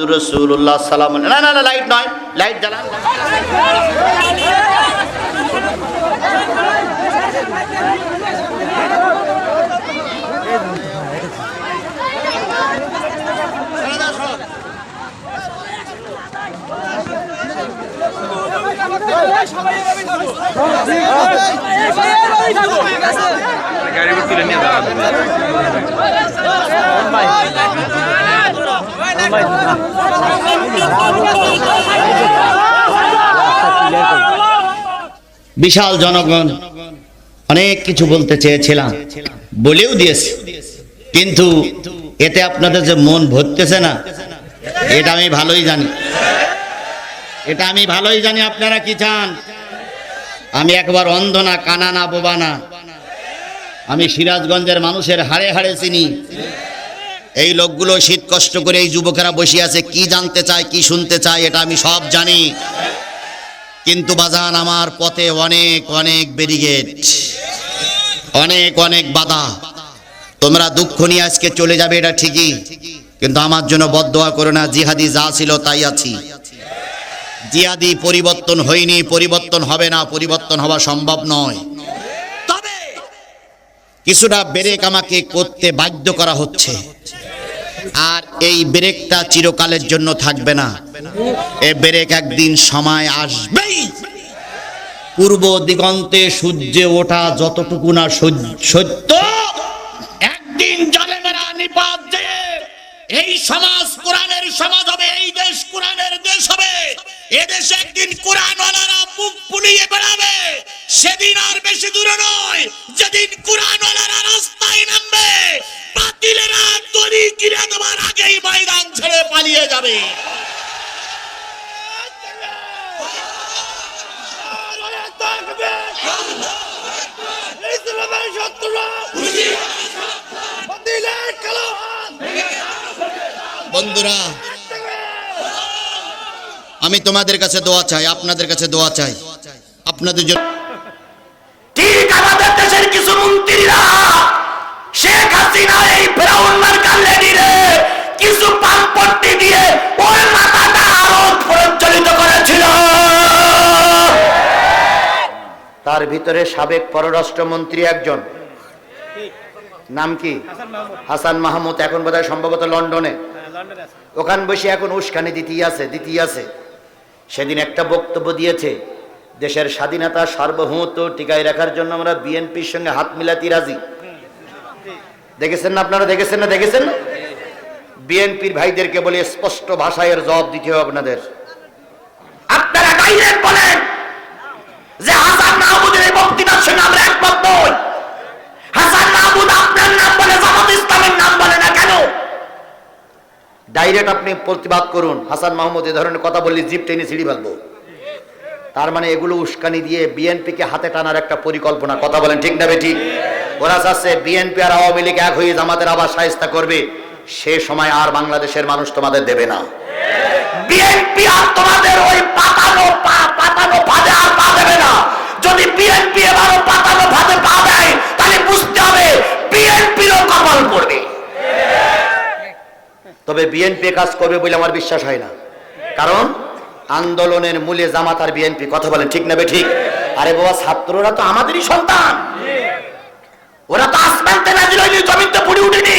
মোহাম্মদুর রসুল্লাহ সালাম না না না লাইট নয়। লাইট জ্বালান গাড়ি তুলে নিয়ে যাওয়া বিশাল জনগণ, অনেক কিছু বলতে চেয়েছিলাম, বলেও দিয়েছি। কিন্তু এতে আপনাদের যে মন ভরতেছে না, এটা আমি ভালোই জানি। এটা আমি ভালোই জানি, আপনারা কি চান? আমি একবার অন্ধ না কানা না বোবা না আমি সিরাজগঞ্জের মানুষের হাড়ে হাড়ে চিনি। এই লোকগুলো শীত কষ্ট করে এই যুবকেরা বসে আছে, কি জানতে চায়, কি শুনতে চায়, এটা আমি সব জানি। কিন্তু বাজান, আমার পথে অনেক অনেক ব্যারিগেড অনেক অনেক বাধা। তোমরা দুঃখ নিয়ে আজকে চলে যাবে, এটা ঠিকই। কিন্তু আমার জন্য বদদোয়া করো না, জিহাদি যা ছিল তাই আছি। জিহাদি পরিবর্তন হয়নি, পরিবর্তন হবে না, পরিবর্তন হওয়া সম্ভব নয়। তবে কিছুটা ব্রেক আমাকে করতে বাধ্য করা হচ্ছে। আর এই ব্রেকটা চিরকালের জন্য থাকবে না। এ ব্রেক একদিন সময় আসবেই। পূর্ব দিগন্তে সূর্যে ওঠা যতটুকু না সত্য, একদিন জালেমেরা নিপাত যে এই সমাজ কোরআনের সমাজ হবে, এই দেশ কোরআনের দেশ হবে। এদেশে একদিন কোরআনওয়ালারা বুক ফুলিয়ে বেড়াবে। সেদিন আর বেশি দূরে নয়, যেদিন কোরআনওয়ালারা রাস্তায় নামবে। বন্ধুরা আমি তোমাদের কাছে দোয়া চাই আপনাদের কাছে দোয়া চাই। আপনাদের জন্য পাম্পট্টি দিয়ে ওর মাথাটা আরও প্রজ্বলিত করেছিল। তার ভিতরে সাবেক পররাষ্ট্রমন্ত্রী একজন। নাম কি? হাসান মাহমুদ। এখন বোধহয় সম্ভবত লন্ডনে। ওখান বসে এখন উস্কানি দিতেই আছে দিতেই আছে। সেদিন একটা বক্তব্য দিয়েছে, দেশের স্বাধীনতা সার্বভৌমত্ব টিকায় রাখার জন্য আমরা বিএনপির সঙ্গে হাত মিলাতে রাজি। দেখেছেন না আপনারা? দেখেছেন না? দেখেছেন না? বিএনপির ভাইদেরকে বলে স্পষ্ট ভাষায় এর জবাব দিতে হবে আপনাদের। আপনারা ডাইরেক্ট বলেন যে হাসান মাহমুদের এই বক্তৃতার সঙ্গে আমরা একমত নই। হাসান মাহমুদ আপনার নাম বলে, জামাত ইসলামের নাম বলে না কেন? ডাইরেক্ট আপনি প্রতিবাদ করুন, হাসান মাহমুদ এ ধরনের কথা বললে জিপ টেনে ছিঁড়ি ফেলব। তার মানে এগুলো উস্কানি দিয়ে বিএনপিকে হাতে টানার একটা পরিকল্পনা। কথা বলেন ঠিক না ঠিক? ওরা চাচ্ছে বিএনপি আর আওয়ামী লীগ এক হয়ে জামাতের আবার সাহিস্তা করবে। সে সময় আর বাংলাদেশের মানুষ তোমাদের দেবে না। বিএনপি আর তোমাদের ওই পাতানো পাতানো ফাঁদে আর পা দেবে না। যদি বিএনপি এবারও পাতানো ফাঁদে পা দেয়, তাহলে বুঝতে হবে বিএনপিরও কপাল পড়বে তবে বিএনপি কাজ করবে বলে আমার বিশ্বাস হয় না। কারণ আন্দোলনের মূলে জামাত আর বিএনপি কথা বলেন ঠিক না বে ঠিক? আরে বাবা, ছাত্ররা তো আমাদেরই সন্তান। ওরা তো আসমানতে নাজিল হয়নি জমিতে পুড়ে উঠেনি।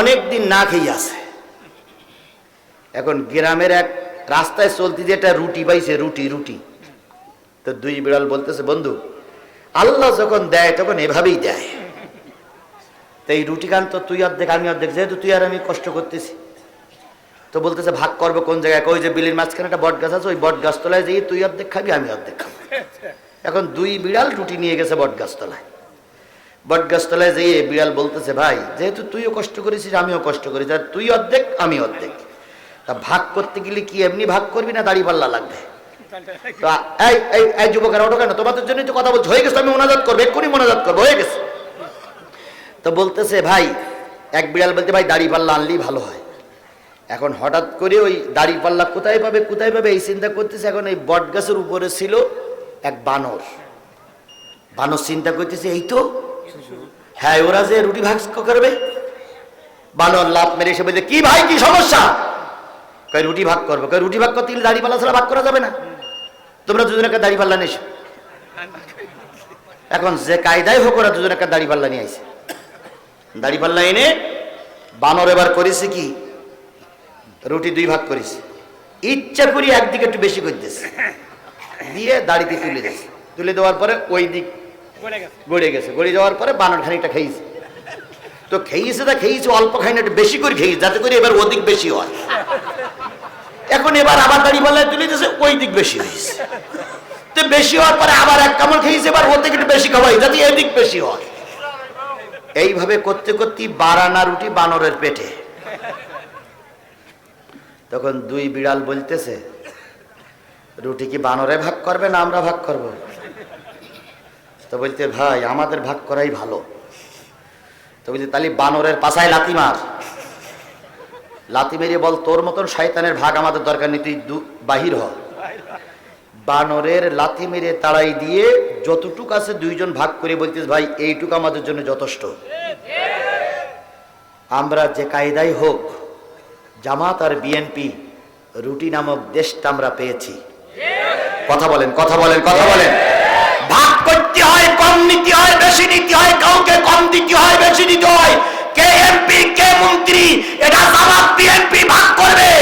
অনেক দিন না খেয়ে আছে। এখন গ্রামের এক রাস্তায় চলতে যে একটা রুটি পাইছে, রুটি রুটি। তো দুই বিড়াল বলতেছে, বন্ধু, আল্লাহ যখন দেয় তখন এভাবেই দেয়। তো এই রুটি খান তো তুই অর্ধেক, আমি অর্ধেক, যেহেতু তুই আর আমি কষ্ট করতেছি। তো বলতেছে, ভাগ করব কোন জায়গায়? ওই যে বিলির মাঝখানে একটা বট গাছ আছে, ওই বট গাছতলায় যেয়ে তুই অর্ধেক খাবি, আমি অর্ধেক খাব। এখন দুই বিড়াল রুটি নিয়ে গেছে বট গাছতলায় বট গাছতলায় যেয়ে বিড়াল বলতেছে, ভাই, যেহেতু তুইও কষ্ট করেছিস, আমিও কষ্ট করেছি তুই অর্ধেক আমি অর্ধেক। তা ভাগ করতে গেলে কি এমনি ভাগ করবি না দাড়ি পাল্লা লাগবে? তো তোমাদের তো বলতেছে, ভাই, এক বিড়াল ভাই আনলেই ভালো হয়। এখন হঠাৎ করে ওই দাড়ি পাল্লা কোথায় পাবে কোথায় পাবে, এই চিন্তা করতেছে। এখন এই বট গাছের উপরে ছিল এক বানর। বানর চিন্তা করতেছে, এই তো হ্যাঁ ওরা যে রুটি ভাগ করবে? বানর লাভ মেরে এসে বলছে, কি ভাই, কি সমস্যা? কয়, রুটি ভাগ করব। কয়, রুটি ভাগ করতে গেলে ছাড়া ভাগ করা যাবে না। তোমরা দুজন একটা দাড়ি পাল্লা নিয়েছো এখন যে কায়দায় হোক ওরা দুজন একটা দাড়ি পাল্লা নিয়ে এনে বানর এবার করেছে কি? রুটি দুই ভাগ করেছে। ইচ্ছা করি একদিকে একটু বেশি করে দিয়েছে দিয়ে দাড়িতে তুলে দিয়েছে। তুলে দেওয়ার পরে ওই দিক গড়ে গেছে। গড়ে যাওয়ার পরে বানর খানিকটা খেয়েছে। তো খেয়েছে তা খেয়েছে, অল্প খাইনি একটু বেশি করে খেয়েছে, যাতে করে এবার ওদিক বেশি হয়। এখন এবার আবার দাড়ি পাল্লায় তুলে দিয়েছে, ওই দিক বেশি হয়েছে। তো বেশি হওয়ার পরে আবার এক কামড় খেয়েছে, এবার ওর একটু বেশি খাওয়াই যাতে এদিক বেশি হয়। এইভাবে করতে করতে বারানা রুটি বানরের পেটে। তখন দুই বিড়াল বলতেছে, রুটি কি বানরে ভাগ করবে না আমরা ভাগ করব? তো বলতে ভাই, আমাদের ভাগ করাই ভালো। তো বলছে তাহলে বানরের পাশায় লাথি মার। লাথি মেরে বল, তোর মতন শয়তানের ভাগ আমাদের দরকার নেই, তুই বাহির হ। বানরের লাথি মেরে তাড়াই দিয়ে যতটুক আছে দুইজন ভাগ করে বলতিস ভাই, এইটুকু আমাদের জন্য যথেষ্ট। আমরা যে কায়দাই হোক, জামাত আর বিএনপি, রুটি নামক দেশটা আমরা পেয়েছি। কথা বলেন কথা বলেন কথা বলেন। ভাগ করতে হয় কম নিতে হয়, বেশি নিতে হয়, কাউকে কম দিতে হয়, বেশি দিতে হয়। কে এমপি, কে মন্ত্রী, এটা জামাত, বিএনপি ভাগ করবে।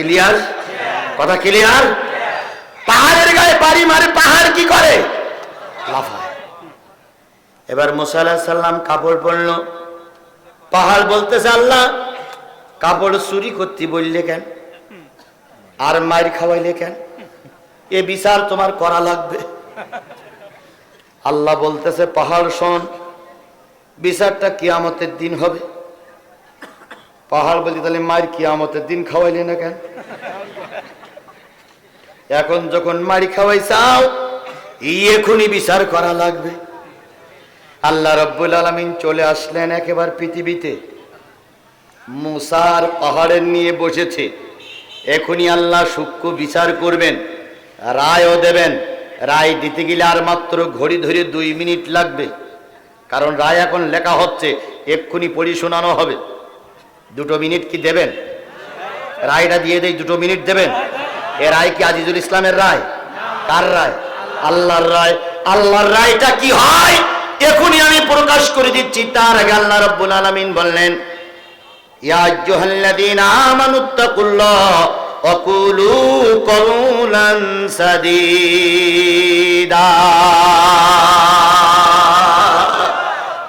ক্লিয়ার কথা ক্লিয়ার পাহাড়ের গায়ে বাড়ি মারে, পাহাড় কি করে? এবার মুসা সাল্লাম কাপড় পরলো। পাহাড় বলতেছে, আল্লাহ, কাপড় চুরি করতে বললে কেন? আর মায়ের খাওয়াইলে কেন? এ বিচার তোমার করা লাগবে। আল্লাহ বলতেছে, পাহাড় শোন, বিচারটা কিয়ামতের দিন হবে। পাহাড় বলতে তাহলে মায়ের কিয়ামতের দিন খাওয়াইলে না কেন? এখন যখন মারি খাওয়াই চাও এখনই বিচার করা লাগবে। আল্লাহ রব্বুল আলমিন চলে আসলেন একেবারে পৃথিবীতে। মুসার পাহাড়ের নিয়ে বসেছে। এখনই আল্লাহ সূক্ষ্ম বিচার করবেন, রায়ও দেবেন। রায় দিতে গেলে আর মাত্র ঘড়ি ধরে দুই মিনিট লাগবে। কারণ রায় এখন লেখা হচ্ছে, এক্ষুনি পড়ি শোনানো হবে। দুটো মিনিট কি দেবেন? রায়টা দিয়ে দেই, দুটো মিনিট দেবেন? এ রায় কি আজিজুল ইসলামের রায়? কার রায়? আল্লাহর রায়। আল্লাহর রায়টা কি হয়? এখনই আমি প্রকাশ করে দিচ্ছি। তার আগে আল্লাহ রব্বুল আলামিন বললেন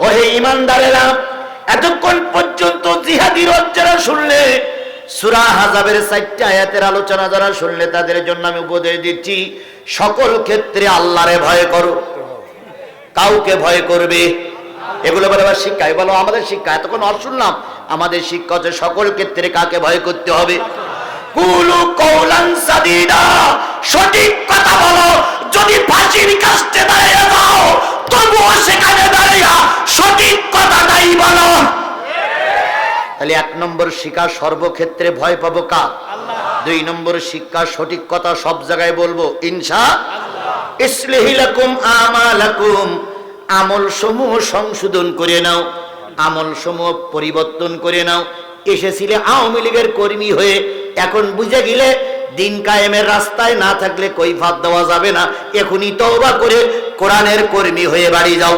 ওহে ইমানদারেরা এতক্ষণ পর্যন্ত জিহাদি যারা শুনলে, সুরা হাজাবের চারটি আয়াতের আলোচনা যারা শুনলে, তাদের জন্য আমি উপদেশ দিচ্ছি, সকল ক্ষেত্রে আল্লাহরে ভয় করো। কাউকে ভয় করবে? এগুলো বলে আবার শিক্ষা। বলো, আমাদের শিক্ষা। এতক্ষণ অর শুনলাম আমাদের শিক্ষা হচ্ছে সকল ক্ষেত্রে কাকে ভয় করতে হবে? কুলু কৌলান সাদিদা সঠিক কথা বলো যদি ফাঁসির কাছে দাঁড়িয়ে যাও তবুও সেখানে দাঁড়িয়ে সঠিক কথাটাই বলো তাহলে এক নম্বর শিক্ষা সর্বক্ষেত্রে ভয় পাবো কা দুই নম্বর শিক্ষা সঠিক কথা সব জায়গায় বলব ইনসা ইসলিহিলাকুম আমালাকুম আমল সমূহ সংশোধন করে নাও আমল সমূহ পরিবর্তন করে নাও। এসেছিলে আওয়ামী লীগের কর্মী হয়ে এখন বুঝে গেলে দিন কায়েমের রাস্তায় না থাকলে কৈফাত দেওয়া যাবে না। এখনই তওবা করে কোরআনের কর্মী হয়ে বাড়ি যাও।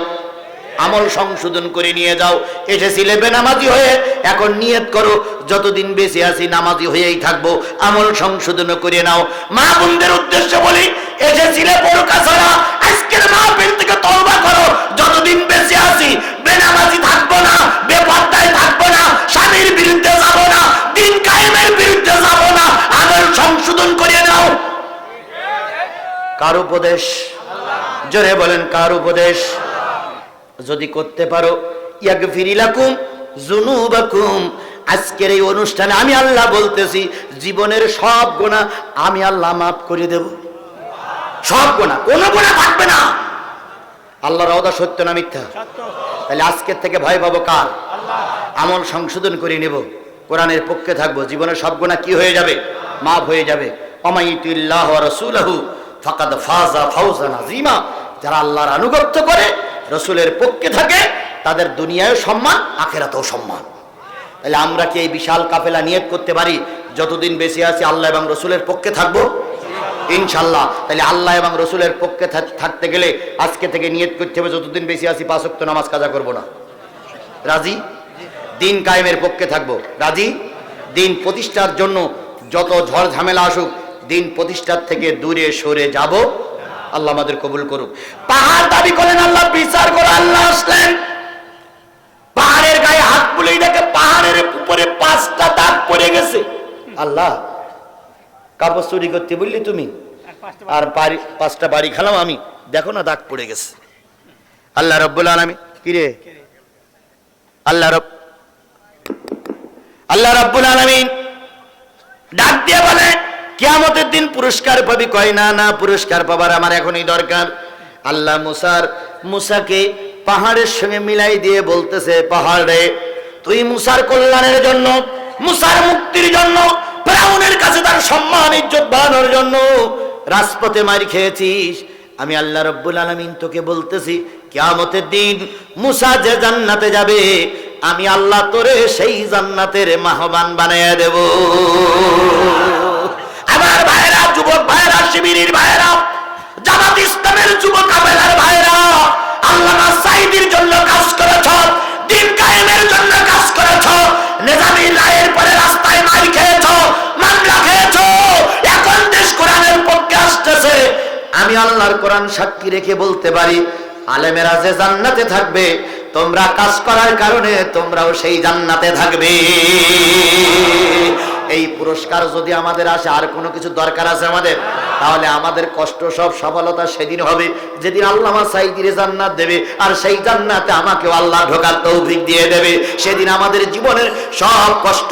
আমল সংশোধন করে নিয়ে যাও। এসেছিলে বেনামাজি হয়ে। এখন নিয়ত করো, যতদিন বেঁচে আছি নামাজি হয়েই থাকব। আমল সংশোধন করে নাও। মা বোনদের উদ্দেশ্যে বলি এসেছিলে বোরকা ছাড়া। আজকের মাহফিল থেকে তওবা করো। যতদিন বেঁচে আছি, বেনামাজি থাকব না, বেপর্দায় থাকব না, স্বামীর বিরুদ্ধে যাব না, দিন কায়েমের বিরুদ্ধে যাব না। আমল সংশোধন করে নাও। কার উপদেশ? জোরে বলেন, কার উপদেশ? যদি করতে পারো ইয়াগফিরিলাকুম জুনুবাকুম আজকের এই অনুষ্ঠানে আমি আল্লাহ বলতেছি, জীবনের সব গোনা আমি আল্লাহ মাফ করে দেব। সব গোনা কোনো গোনা থাকবে না। আল্লাহর রওদা সত্য না মিথ্যা? তাহলে আজকের থেকে ভয় পাবো কার? আমল সংশোধন করে নেব। কোরআনের পক্ষে থাকব। জীবনের সব গোনা কি হয়ে যাবে? মাফ হয়ে যাবে। অমাইতুল্লাহ রসুলাহু ফাকাদ ফাজা ফাউজান আজিমা যারা আল্লাহর আনুগত্য করে রসুলের পক্ষে থাকে, তাদের দুনিয়ায় সম্মান, আখেরাতেও সম্মান। তাহলে আমরা কি এই বিশাল কাফেলা নিয়োগ করতে পারি? যতদিন বেঁচে আছি আল্লাহ এবং রসুলের পক্ষে থাকব? ইনশাল্লাহ। তাহলে আল্লাহ এবং রসুলের পক্ষে থাক- থাকতে গেলে আজকে থেকে নিয়ত করতে হবে, যতদিন বেশি আছি পাঁচক্ত নামাজ কাজা করব না। রাজি? দিন কায়েমের পক্ষে থাকব। রাজি? দিন প্রতিষ্ঠার জন্য যত ঝড় ঝামেলা আসুক, দিন প্রতিষ্ঠার থেকে দূরে সরে যাব। আল্লাহ আমাদের কবুল করুক। পাহাড় দাবি করেন আল্লাহ বিচার করে, আল্লাহ আসলেন। পাহাড়ের গায়ে হাত বুলেই দেখে পাহাড়ের উপরে পাঁচটা দাগ পড়ে গেছে। আল্লাহ, কাপড় চুরি করতে বললি তুমি? আর বাড়ি, পাঁচটা বাড়ি খেলাম আমি। দেখো না দাগ পড়ে গেছে। আল্লাহ রব্বুল আলমী কিরে আল্লাহ রব আল্লাহ রব্বুল আলমিন কিয়ামতের দিন পুরস্কার পাবি। কয়, না না, পুরস্কার পাবার আমার এখনই দরকার। আল্লাহ মুসার, মুসাকে পাহাড়ের সঙ্গে মিলাই দিয়ে বলতেছে, পাহাড়ে তুই মুসার কল্যাণের জন্য, মুসার মুক্তির জন্য, ফেরাউনের কাছে তার সম্মান, ইজ্জত বাড়ানোর জন্য রাজপথে মারি খেয়েছিস। আমি আল্লাহ রব্বুল আলমিন তোকে বলতেছি, কিয়ামতের দিন মুসা যে জান্নাতে যাবে, আমি আল্লাহ তোরে সেই জান্নাতের মাহবান বানাইয়া দেব। যুবক ভাইরা শিবিরের ভাইরা জামাত ইসলামের যুবক কাবেলার ভাইরা আল্লামা সাইদির জন্য কাজ করেছ, দিন কায়েমের জন্য কাজ করেছ, নেজামি রায়ের পরে রাস্তায় মার খেয়েছ, মামলা খেয়েছ, এখন দেশ কোরআনের পক্ষে আসতেছে। আমি আল্লাহর কোরআন সাক্ষী রেখে বলতে পারি, আলেমেরা যে জান্নাতে থাকবে, তোমরা কাজ করার কারণে তোমরাও সেই জান্নাতে থাকবে। এই পুরস্কার যদি আমাদের আসে, আর কোনো কিছু দরকার আছে আমাদের? তাহলে আমাদের কষ্ট, সব সফলতা সেদিন হবে। যেদিন আল্লাহ সাইদিরে জান্নাত দেবে, আর সেই জান্নাতে আমাকে আল্লাহ ঢোকার তৌফিক দিয়ে দেবে। সেদিন আমাদের জীবনের সব কষ্ট